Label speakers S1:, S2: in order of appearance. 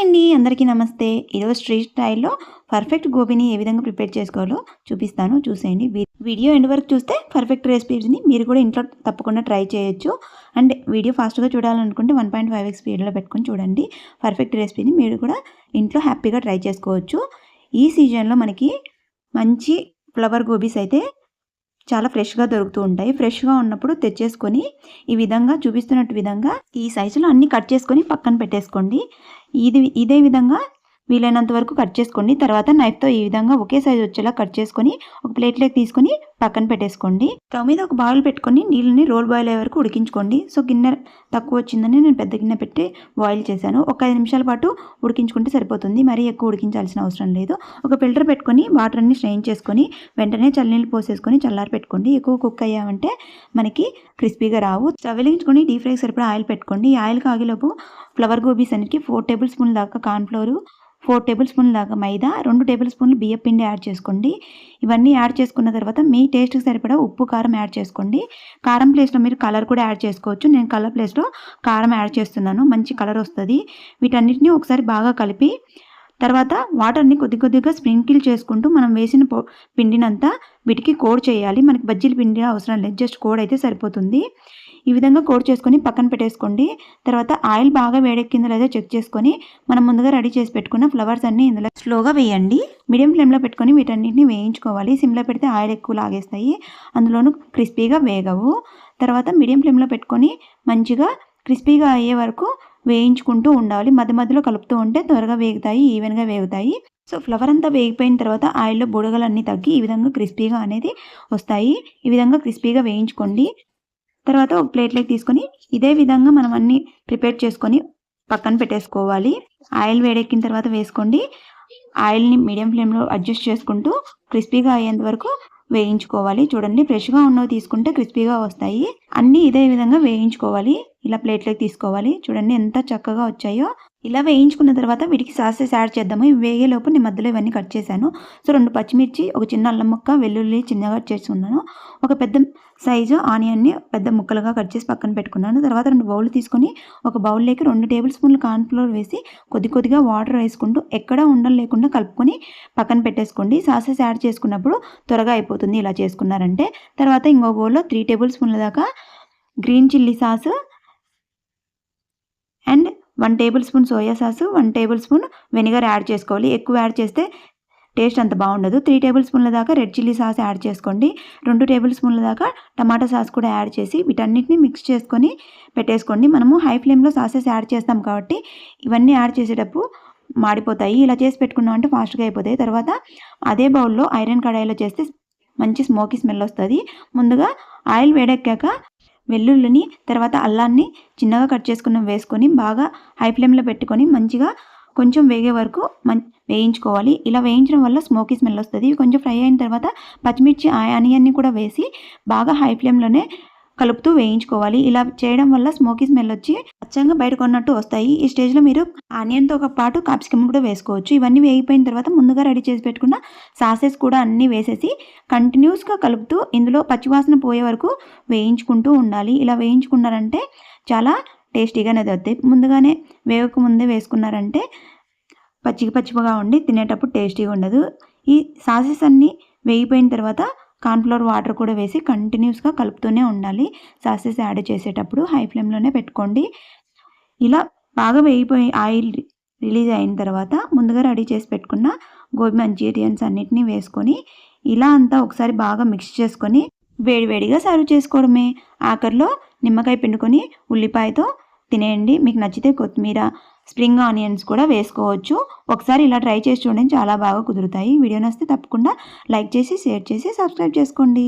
S1: Hi అండి అందరికీ నమస్తే. ఈరోజు స్ట్రీట్ స్టైల్లో పర్ఫెక్ట్ గోబీని ఏ విధంగా ప్రిపేర్ చేసుకోవాలో చూపిస్తాను చూసేయండి. వీడియో ఎండ్ వరకు చూస్తే పర్ఫెక్ట్ రెసిపీస్ని మీరు కూడా ఇంట్లో తప్పకుండా ట్రై చేయొచ్చు. అండ్ వీడియో ఫాస్ట్గా చూడాలనుకుంటే వన్ పాయింట్ ఫైవ్ ఎక్స్ స్పీడ్లో పెట్టుకొని చూడండి. పర్ఫెక్ట్ రెసిపీని మీరు కూడా ఇంట్లో హ్యాపీగా ట్రై చేసుకోవచ్చు. ఈ సీజన్లో మనకి మంచి ఫ్లవర్ గోబీస్ అయితే చాలా ఫ్రెష్గా దొరుకుతూ ఉంటాయి. ఫ్రెష్గా ఉన్నప్పుడు తెచ్చేసుకొని ఈ విధంగా చూపిస్తున్నట్టు విధంగా ఈ సైజులో అన్ని కట్ చేసుకొని పక్కన పెట్టేసుకోండి. ఇది ఇదే విధంగా వీలైనంత వరకు కట్ చేసుకోండి. తర్వాత నైఫ్తో ఈ విధంగా ఒకే సైజ్ వచ్చేలా కట్ చేసుకొని ఒక ప్లేట్లోకి తీసుకొని పక్కన పెట్టేసుకోండి. స్టవ్ మీద ఒక బాయిల్ పెట్టుకొని నీళ్ళని రోల్ బాయిల్ అయ్యే వరకు ఉడికించుకోండి. సో గిన్నె తక్కువ వచ్చిందని నేను పెద్ద గిన్నె పెట్టి బాయిల్ చేశాను. ఒక ఐదు నిమిషాల పాటు ఉడికించుకుంటే సరిపోతుంది. మరీ ఎక్కువ ఉడికించాల్సిన అవసరం లేదు. ఒక ఫిల్టర్ పెట్టుకొని వాటర్ అన్ని స్ట్రెయిన్ చేసుకొని వెంటనే చల్లనీళ్ళు పోసేసుకొని చల్లారి పెట్టుకోండి. ఎక్కువ కుక్ అయ్యామంటే మనకి క్రిస్పీగా రావు. స్టవ్ వెలిగించుకొని డీప్ ఫ్రైకి సరిపడా ఆయిల్ పెట్టుకోండి. ఈ ఆయిల్ కాగిలోపు ఫ్లవర్ గోబీస్ అన్నిటికీ ఫోర్ టేబుల్ స్పూన్ దాకా కార్న్ఫ్లోర్ ఫోర్ టేబుల్ స్పూన్ లాగా మైదా రెండు టేబుల్ స్పూన్లు బియ్యం పిండి యాడ్ చేసుకోండి. ఇవన్నీ యాడ్ చేసుకున్న తర్వాత మీ టేస్ట్కి సరిపడా ఉప్పు కారం యాడ్ చేసుకోండి. కారం ప్లేస్లో మీరు కలర్ కూడా యాడ్ చేసుకోవచ్చు. నేను కలర్ ప్లేస్లో కారం యాడ్ చేస్తున్నాను. మంచి కలర్ వస్తుంది. వీటన్నిటిని ఒకసారి బాగా కలిపి తర్వాత వాటర్ని కొద్ది కొద్దిగా స్ప్రింకిల్ చేసుకుంటూ మనం వేసిన పో పిండినంతా వీటికి కోడ్ చేయాలి. మనకి బజ్జీల పిండి అవసరం లేదు. జస్ట్ కోడ్ అయితే సరిపోతుంది. ఈ విధంగా కోడ్ చేసుకొని పక్కన పెట్టేసుకోండి. తర్వాత ఆయిల్ బాగా వేడెక్కిందో లేదో చెక్ చేసుకొని మనం ముందుగా రెడీ చేసి పెట్టుకున్న ఫ్లవర్స్ అన్ని ఇందులో స్లోగా వేయండి. మీడియం ఫ్లేమ్లో పెట్టుకొని వీటన్నిటిని వేయించుకోవాలి. సిమ్లో పెడితే ఆయిల్ ఎక్కువ లాగేస్తాయి. అందులోనూ క్రిస్పీగా వేగవు. తర్వాత మీడియం ఫ్లేమ్లో పెట్టుకొని మంచిగా క్రిస్పీగా అయ్యే వరకు వేయించుకుంటూ ఉండాలి. మధ్య మధ్యలో కలుపుతూ ఉంటే త్వరగా వేగుతాయి ఈవెన్గా వేగుతాయి. సో ఫ్లవర్ అంతా వేగిపోయిన తర్వాత ఆయిల్లో బుడగలన్నీ తగ్గి ఈ విధంగా క్రిస్పీగా అనేది వస్తాయి. ఈ విధంగా క్రిస్పీగా వేయించుకోండి. తర్వాత ఒక ప్లేట్లోకి తీసుకొని ఇదే విధంగా మనం అన్ని ప్రిపేర్ చేసుకొని పక్కన పెట్టేసుకోవాలి. ఆయిల్ వేడెక్కిన తర్వాత వేసుకోండి. ఆయిల్ని మీడియం ఫ్లేమ్లో అడ్జస్ట్ చేసుకుంటూ క్రిస్పీగా అయ్యేంత వరకు వేయించుకోవాలి. చూడండి ఫ్రెష్గా ఉన్నవి తీసుకుంటే క్రిస్పీగా వస్తాయి. అన్నీ ఇదే విధంగా వేయించుకోవాలి. ఇలా ప్లేట్లోకి తీసుకోవాలి. చూడండి ఎంత చక్కగా వచ్చాయో. ఇలా వేయించుకున్న తర్వాత వీటికి సాసెస్ యాడ్ చేద్దాము. ఇవి వేగేలోపు నేను మధ్యలో ఇవన్నీ కట్ చేశాను. సో రెండు పచ్చిమిర్చి ఒక చిన్న అల్లం ముక్క వెల్లుల్లి చిన్నగా కట్ చేసుకున్నాను. ఒక పెద్ద సైజు ఆనియన్ని పెద్ద ముక్కలుగా కట్ చేసి పక్కన పెట్టుకున్నాను. తర్వాత రెండు బౌల్ తీసుకొని ఒక బౌల్లోకి రెండు టేబుల్ స్పూన్లు కార్న్ఫ్లోర్ వేసి కొద్ది కొద్దిగా వాటర్ వేసుకుంటూ ఎక్కడా ఉండలు లేకుండా కలుపుకొని పక్కన పెట్టేసుకోండి. సాసెస్ యాడ్ చేసుకున్నప్పుడు త్వరగా అయిపోతుంది ఇలా చేసుకున్నారంటే. తర్వాత ఇంకో బౌల్లో త్రీ టేబుల్ స్పూన్ల దాకా green chilli sauce and one tablespoon soya sauce one tablespoon vinegar add చేసుకోవాలి. ఎక్కువ యాడ్ చేస్తే టేస్ట్ అంత బాగుండదు. త్రీ టేబుల్ స్పూన్ల దాకా రెడ్ చిల్లీ సాస్ యాడ్ చేసుకోండి. రెండు టేబుల్ స్పూన్ల దాకా టమాటా సాస్ కూడా యాడ్ చేసి వీటన్నిటిని మిక్స్ చేసుకొని పెట్టేసుకోండి. మనము హై ఫ్లేమ్లో సాసెస్ యాడ్ చేస్తాం కాబట్టి ఇవన్నీ యాడ్ చేసేటప్పుడు మాడిపోతాయి. ఇలా చేసి పెట్టుకున్నాం అంటే ఫాస్ట్గా అయిపోతాయి. తర్వాత అదే బౌల్లో ఐరన్ కడాయిలో చేస్తే మంచి స్మోకీ స్మెల్ వస్తుంది. ముందుగా ఆయిల్ వేడెక్కాక వెల్లుల్లిని తర్వాత అల్లాన్ని చిన్నగా కట్ చేసుకున్న వేసుకొని బాగా హై ఫ్లేమ్లో పెట్టుకొని మంచిగా కొంచెం వేగే వరకు మం వేయించుకోవాలి. ఇలా వేయించడం వల్ల స్మోకీ స్మెల్ వస్తుంది. కొంచెం ఫ్రై అయిన తర్వాత పచ్చిమిర్చి ఆనియన్ని కూడా వేసి బాగా హై ఫ్లేమ్లోనే కలుపుతూ వేయించుకోవాలి. ఇలా చేయడం వల్ల స్మోకీ స్మెల్ వచ్చి అచ్చంగా బయట కొన్నట్టు వస్తాయి. ఈ స్టేజ్లో మీరు ఆనియన్తో ఒక పాటు కాప్సికమ్ కూడా వేసుకోవచ్చు. ఇవన్నీ వేగిపోయిన తర్వాత ముందుగా రెడీ చేసి పెట్టుకున్న సాసెస్ కూడా అన్నీ వేసేసి కంటిన్యూస్గా కలుపుతూ ఇందులో పచ్చివాసన పోయే వరకు వేయించుకుంటూ ఉండాలి. ఇలా వేయించుకున్నారంటే చాలా టేస్టీగానే వస్తాయి ముందుగానే వేగక ముందే వేసుకున్నారంటే పచ్చిగా పచ్చిగా ఉండి తినేటప్పుడు టేస్టీగా ఉండదు. ఈ సాసెస్ అన్నీ వేగిపోయిన తర్వాత కార్న్ఫ్లోర్ వాటర్ కూడా వేసి కంటిన్యూస్గా కలుపుతూనే ఉండాలి. సాసెస్ యాడ్ చేసేటప్పుడు హై ఫ్లేమ్లోనే పెట్టుకోండి. ఇలా బాగా వేయిపోయి ఆయిల్ రిలీజ్ అయిన తర్వాత ముందుగా రెడీ చేసి పెట్టుకున్న గోబీ మంచూరియన్స్ అన్నిటినీ వేసుకొని ఇలా అంతా ఒకసారి బాగా మిక్స్ చేసుకొని వేడివేడిగా సర్వ్ చేసుకోవడమే. ఆఖరిలో నిమ్మకాయ పిండుకొని ఉల్లిపాయతో తినేయండి. మీకు నచ్చితే కొత్తిమీర స్ప్రింగ్ ఆనియన్స్ కూడా వేసుకోవచ్చు. ఒకసారి ఇలా ట్రై చేసి చూడండి చాలా బాగా కుదురుతాయి. వీడియో నచ్చితే తప్పకుండా లైక్ చేసి షేర్ చేసి సబ్స్క్రైబ్ చేసుకోండి.